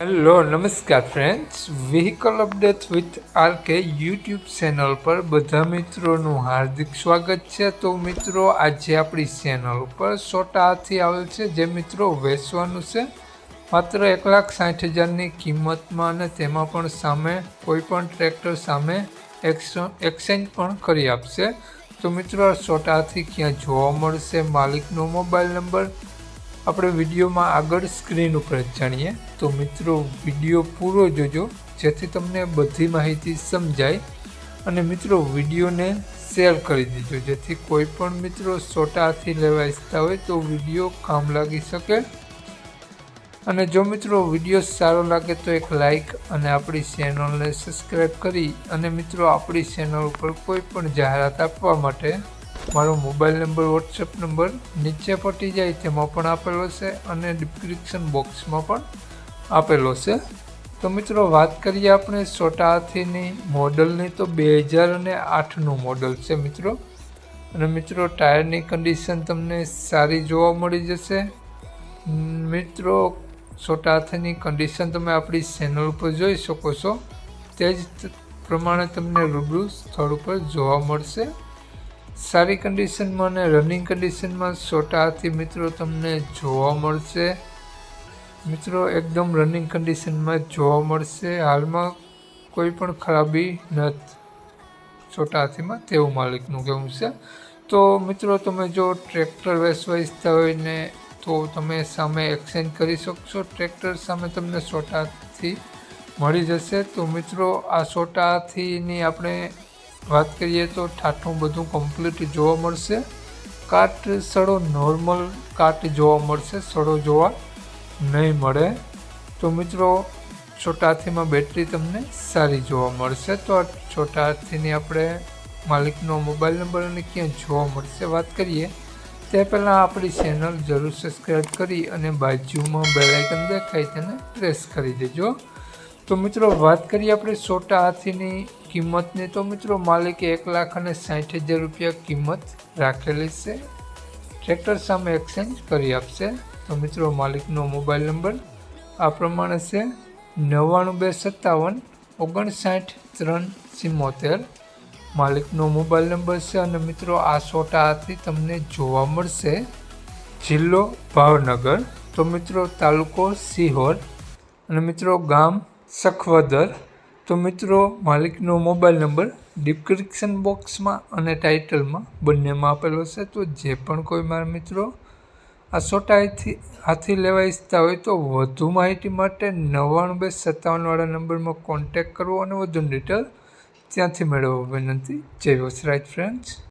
Hello નમસ્કાર friends vehicle update with R K YouTube channel પર બધા મિત્રોનું હાર્દિક સ્વાગત છે. તો મિત્રો, આજે આપણી ચેનલ ઉપર સોટા હાથી આવેલ છે. જે મિત્રો વેચવાનું છે, માત્ર એક લાખ સાઠ હજારની કિંમતમાં અને તેમાં પણ સામે કોઈ પણ ટ્રેક્ટર સામે એક્સચેન્જ પણ કરી આપશે. તો મિત્રો સોટા હાથી ક્યાં જોવા મળશે? માલિકનો મોબાઈલ નંબર આપણે વિડીયોમાં આગળ સ્ક્રીન ઉપર જાણીએ. તો મિત્રો, વીડિયો પૂરો જોજો, જેથી તમને બધી માહિતી સમજાય. અને મિત્રો, વિડીયોને શેર કરી દીજો, જેથી કોઈ પણ મિત્રો સોટા હાથી લેવા ઈચ્છતા હોય તો વીડિયો કામ લાગી શકે. અને જો મિત્રો, વીડિયો સારો લાગે તો એક લાઈક અને આપણી ચેનલને સબસ્ક્રાઈબ કરી અને મિત્રો, આપણી ચેનલ ઉપર કોઈ પણ જાહેરાત આપવા માટે મારો મોબાઈલ નંબર, વોટ્સએપ નંબર નીચે પટી જાય તેમાં પણ આપેલો છે અને ડિસ્ક્રિપ્શન બોક્સમાં પણ આપેલો છે. તો મિત્રો, વાત કરીએ આપણે છોટા હાથીની મોડલની. તો બે હજાર અને આઠનું મોડલ છે મિત્રો. અને મિત્રો, ટાયરની કન્ડિશન તમને સારી જોવા મળી જશે. મિત્રો છોટા હાથીની કન્ડિશન તમે આપણી ચેનલ ઉપર જોઈ શકો છો. તે જ પ્રમાણે તમને રૂબરૂ સ્થળ ઉપર જોવા મળશે. સારી કન્ડિશનમાં અને રનિંગ કન્ડિશનમાં છોટા હાથી મિત્રો તમને જોવા મળશે. મિત્રો, એકદમ રનિંગ કન્ડિશનમાં જોવા મળશે. હાલમાં કોઈ પણ ખરાબી નથી. છોટા હાથીમાં તેવું માલિકનું કહેવું છે. તો મિત્રો, તમે જો ટ્રેક્ટર વેચવા ઈચ્છતા હોય ને, તો તમે સામે એક્સચેન્જ કરી શકશો. ટ્રેક્ટર સામે તમને છોટા હાથી મળી જશે. તો મિત્રો, આ છોટા હાથીની આપણે વાત કરીએ તો ઠાઠું બધું કમ્પ્લીટ જોવા મળશે. કાટ સડો નોર્મલ કાટ જોવા મળશે, સડો જોવા નહીં મળે. તો મિત્રો છોટા હાથીમાં બેટરી તમને સારી જોવા મળશે. તો છોટા હાથીની આપણે માલિકનો મોબાઈલ નંબર અને ક્યાં જોવા મળશે વાત કરીએ. તે પહેલાં આપણી ચેનલ જરૂર સબસ્ક્રાઈબ કરી અને બાજુમાં બેલાઇકન દેખાય તેને પ્રેસ કરી દેજો. તો મિત્રો, વાત કરીએ આપણે છોટા હાથીની કિંમતની તો મિત્રો માલિકે એક લાખ અને સાઠ હજાર રૂપિયા કિંમત રાખેલી છે. ટ્રેક્ટર સામે એક્સચેન્જ કરી આપશે. તો મિત્રો માલિકનો મોબાઈલ નંબર આ પ્રમાણે છે. નવ્વાણું બે સત્તાવન ઓગણસાઠ ત્રણ સિમ્મોતેર માલિકનો મોબાઈલ નંબર છે અને મિત્રો આ સોટા હાથી તમને જોવા મળશે. જિલ્લો ભાવનગર. તો મિત્રો તાલુકો સિહોર. અને મિત્રો ગામ સખવદર. તો મિત્રો, માલિકનો મોબાઈલ નંબર ડિસ્ક્રિપ્શન બોક્સમાં અને ટાઇટલમાં બંનેમાં આપેલો છે. તો જે પણ કોઈ મારા મિત્રો આ સોટાઈથી હાથી લેવા ઈચ્છતા હોય તો વધુ માહિતી માટે નવ્વાણું બે સત્તાવનવાળા નંબરમાં કોન્ટેક કરવો અને વધુ ડિટેલ ત્યાંથી મેળવવા વિનંતી. જય વસરાજ ફ્રેન્ડ્સ